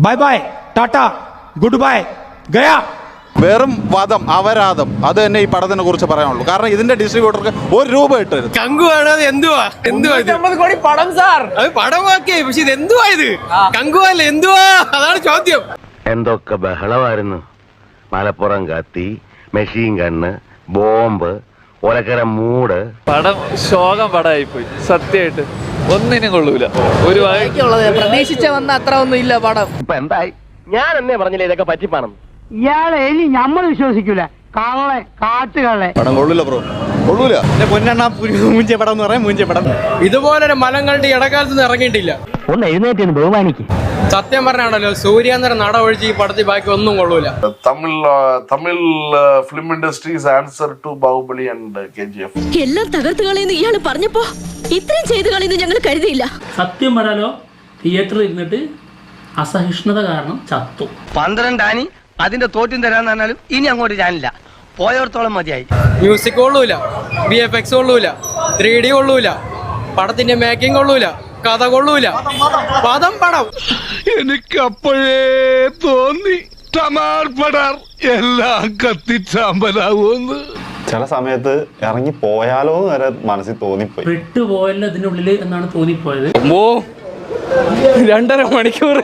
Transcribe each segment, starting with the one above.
bye bye tata goodbye गया വെറും വാദം അപരാധം അത് തന്നെ ഈ പടത്തിനെ കുറിച്ച് പറയാനുള്ളൂ കാരണം ഇതിന്റെ ഡിസ്ട്രിബ്യൂട്ടർക്ക് ഒരു രൂപ ഇട്ടരുത് കങ്കുവാണ് അത് എന്തുവാ എന്തുവാ ഇത് കോടി പടം സാർ അത് പടമാക്കേ പക്ഷെ ഇത് എന്തുവാ ഇത് കങ്കുവല്ല എന്തുവാ അതാണ് ചോദ്യം എന്തൊക്കെ ബഹളമായിരുന്നു മലപ്പുറം കത്തി മെഷീൻ കണ്ണ് ബോംബ് ഒലക്കര മൂട്. പടം ശോകം പടമായി പോയി സത്യമായിട്ട്. ഒന്നിനും കൊള്ളൂല. ഒരു പ്രതീക്ഷിച്ച വന്ന അത്ര ഒന്നും ഇല്ല പടം. ഇപ്പൊ എന്തായി? ഞാൻ എന്നെ പറഞ്ഞില്ല ഇതൊക്കെ പറ്റിപ്പാണെന്ന്? ഇയാളെ ഇനി നമ്മൾ വിശ്വസിക്കൂല. കള്ളെ കാട്ടുകള്ളെ പടം കൊള്ളൂല ബ്രോ കൊള്ളൂല. പൊന്നെണ്ണ മൂഞ്ച പടം എന്ന് പറയാം മൂഞ്ച പടം ഇതുപോലൊരു മലം കണ്ടി ഇടക്കാലത്ത് നിന്ന് ഇറങ്ങിയിട്ടില്ല. ഒന്ന് എഴുന്നേറ്റ് ബഹുമാനിക്ക്. സത്യം പറഞ്ഞാണല്ലോ സൂര്യാന്തര നട ഒഴിച്ച് ഈ പടത്തിൽ ബാക്കി ഒന്നും കൊള്ളൂല. Tamil Tamil film industries answer to Baahubali and K G F KGF. എല്ലാം തകർത്ത് കളയുന്നു ഇയാൾ പറഞ്ഞപ്പോ. ഇത്രയും ചെയ്തു കളയുന്നു ഞങ്ങൾ കരുതിയില്ല. സത്യം പറയാലോ തിയേറ്ററിൽ ഇരുന്നിട്ട് അസഹിഷ്ണുത കാരണം ചത്തു. പന്ത്രണ്ടാനി അതിന്റെ തോറ്റും തരാന്ന് പറഞ്ഞാലും ഇനി അങ്ങോട്ട് ഞാനില്ല. പോയോടത്തോളം മതിയായി. മ്യൂസിക് കൊള്ളൂല ബി എഫ് എക്സ് കൊള്ളൂല ത്രീ ഡി കൊള്ളൂല പടത്തിന്റെ മേക്കിംഗ് കൊള്ളൂല കഥ കൊള്ളൂല. പദം പടം. എനിക്ക് അപ്പോഴേ തോന്നി എല്ലാം കത്തിച്ചാമ്പലാവൂന്ന് ചില സമയത്ത് ഇറങ്ങി പോയാലോ എന്ന് വരെ മനസ്സിൽ തോന്നിപ്പോയി. പെട്ടുപോയല്ലോ ഇതിന്റെ ഉള്ളിൽ എന്നാണ് തോന്നിപ്പോയത്. ഓ രണ്ടര മണിക്കൂർ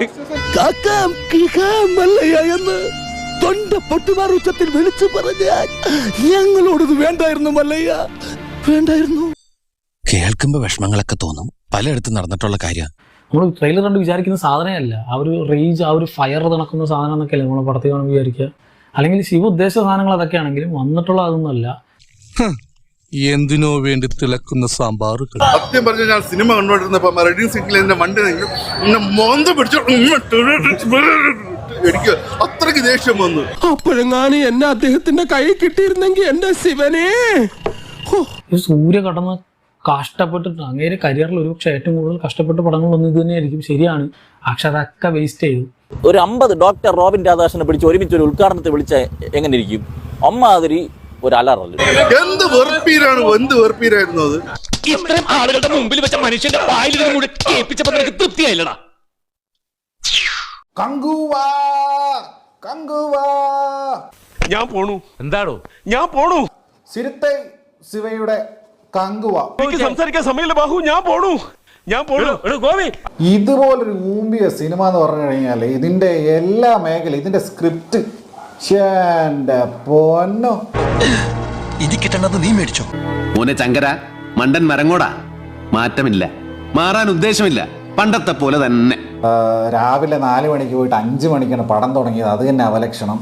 എന്ന്. തൊണ്ട പൊട്ടുമാർ ഉച്ചത്തിൽ വിളിച്ചു പറഞ്ഞാൽ ഞങ്ങളോടത് വേണ്ടായിരുന്നു മല്ലയ്യ. വേണ്ടായിരുന്നു. കേൾക്കുമ്പോ വിഷമങ്ങളൊക്കെ തോന്നും. പലയിടത്തും നടന്നിട്ടുള്ള കാര്യം. നമ്മൾ ട്രെയിലർ കണ്ട് വിചാരിക്കുന്ന സാധനമല്ല. ആ ഒരു റേഞ്ച് ആ ഒരു ഫയർ നടക്കുന്ന സാധനം എന്നൊക്കെയല്ലേ നമ്മൾ പടത്തിൽ കാണുമ്പോൾ വിചാരിക്കുക. അല്ലെങ്കിൽ ശിവ ഉദ്ദേശിച്ച സാധനങ്ങൾ അതൊക്കെയാണെങ്കിലും വന്നിട്ടുള്ള അതൊന്നുമല്ല. എന്തിനോ വേണ്ടി തിളക്കുന്ന സാമ്പാർ സത്യം പറഞ്ഞു ഞാൻ സിനിമ കണ്ടോണ്ടിരുന്നപ്പോ റെഡിങ് സിറ്റിൽ എന്റെ വണ്ടി നിൽക്കും മോന്ത പിടിച്ചു എനിക്ക് അത്രയ്ക്ക് ദേഷ്യം വന്നു. അപ്പോഴെങ്ങാനും എന്നെ അദ്ദേഹത്തിന്റെ കൈ കിട്ടിയിരുന്നെങ്കിൽ എന്റെ ശിവനെ. ഈ സൂര്യ കടന്ന് കഷ്ടപ്പെട്ടിട്ട് അങ്ങേരെ കരിയറിൽ ഒരു പക്ഷേ ഏറ്റവും കൂടുതൽ കഷ്ടപ്പെട്ട പടങ്ങളൊന്നും ഇത് തന്നെയായിരിക്കും. ശരിയാണ്. പക്ഷെ അതൊക്കെ വേസ്റ്റ് ചെയ്തു. ഒരു അമ്പത് ഡോക്ടർ റോബിൻ രാധാകൃഷ്ണനെ പിടിച്ച് ഒരുമിച്ച് ഒരു ഉദ്ഘാടനത്തെ വിളിച്ച എങ്ങനെ ഇരിക്കും? അമ്മാതിരി ഒരു അലറൽ എന്ത് വെറുപ്പീരാണ് എന്ത് വെറുപ്പീരായിരുന്നു അത്? ഇത്രയും ആളുകളുടെ മുമ്പിൽ വെച്ച മനുഷ്യന്റെ വായിൽ കൂടെ കേൾപ്പിച്ചപ്പോ തൃപ്തിയായില്ലടാ. ഞാൻ പോണു. എന്താണോ ഞാൻ പോണു. സിരുത്തെ ശിവയുടെ കങ്കുവ. എനിക്ക് സംസാരിക്കാൻ സമയമില്ല ബാഹു. ഞാൻ പോണു. ഞാൻ പോണു. ഗോപി. ഇതുപോലൊരു ഊമ്പിയ സിനിമ എന്ന് പറഞ്ഞു കഴിഞ്ഞാൽ ഇതിന്റെ എല്ലാ മേഖല ഇതിന്റെ സ്ക്രിപ്റ്റ് പൊന്നോ. ഇനി കിട്ടണത് നീ മേടിച്ചോ. മോനെ ചങ്കര മണ്ടൻ മരങ്ങോടാ. മാറ്റമില്ല. മാറാൻ ഉദ്ദേശമില്ല. പണ്ടത്തെ പോലെ തന്നെ ആ, രാവിലെ നാല് മണിക്ക് പോയിട്ട് അഞ്ച് മണിക്കാണ് പടം തുടങ്ങിയത് അത് തന്നെ അവലക്ഷണം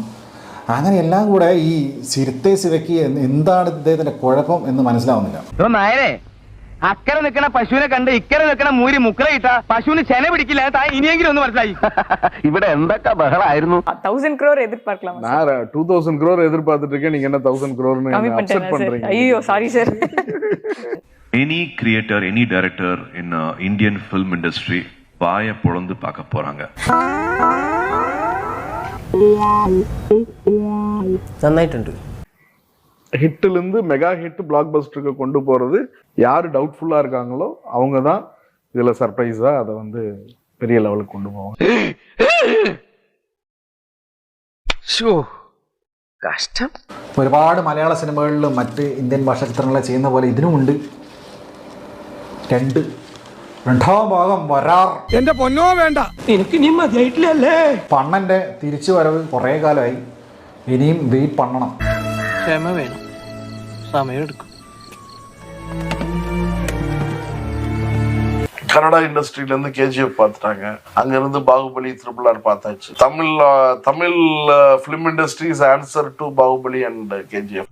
അങ്ങനെ എല്ലാം കൂടെ ഈ സിരുത്തെ ശിവയ്ക്ക് എന്ത് എന്താണ് ഇദ്ദേഹത്തിന്റെ കുഴപ്പം എന്ന് മനസ്സിലാവുന്നില്ല നായരെ അക്കരെ നിൽക്കണ പശുവിനെ കണ്ട് ഇക്കരെ നിൽക്കണ മൂരി മുക്കറ ഇട്ട പശുവിന് ചെന പിടിക്കില്ല താ ഇനിയെങ്കിലും ഒന്ന് മനസ്സിലായി ഇവിടെ എന്തൊക്കെ ബഹളായിരുന്നു தௌசண்ட் க்ரோர் எதிர்பார்க்கலாம் நான் டூ தௌசண்ட் க்ரோர் எதிர்பார்த்துட்டு இருக்கேன் நீங்க என்ன தௌசண்ட் க்ரோர்னு கம்மி அப்செட் பண்ணிட்டேன் சார் பண்றீங்க ஐயோ sorry sir any creator any director in Indian film industry வாயை பொழந்து பார்க்க போறாங்க നന്നായിട്ടുണ്ട് ஹிட்ல இருந்து மெகா ஹிட் பிளாக் பஸ்டருக்கு கொண்டு போறது யாரு டவுட்ஃபுல்லா இருக்காங்களோ அவங்க தான் இதுல சர்ப்ரைஸா அதை வந்து பெரிய லெவலுக்கு கொண்டு போவாங்க കഷ്ടം ഒരുപാട് മലയാള സിനിമകളിലും മറ്റ് ഇന്ത്യൻ ഭാഷാ ചിത്രങ്ങളെ ചെയ്യുന്ന പോലെ ഇതിനുമുണ്ട് രണ്ട് രണ്ടാം ഭാഗം വരാർ എന്റെ പൊന്നോ വേണ്ട എനിക്ക് ഇനി മതിയായിട്ടില്ലല്ലേ പണ്ണന്റെ തിരിച്ചു വരവ് കുറേ കാലമായി ഇനിയും വെയിറ്റ് പണ്ണണം ക്ഷമ വേണം സമയം എടുക്കും கன்னடா இண்டஸ்ட்ரியில இருந்து கேஜிஎஃப் பார்த்துட்டாங்க அங்க இருந்து பாகுபலி த்ரிபிள் ஆர் பார்த்தாச்சு Tamil uh, Tamil film industries answer to Baahubali and KGF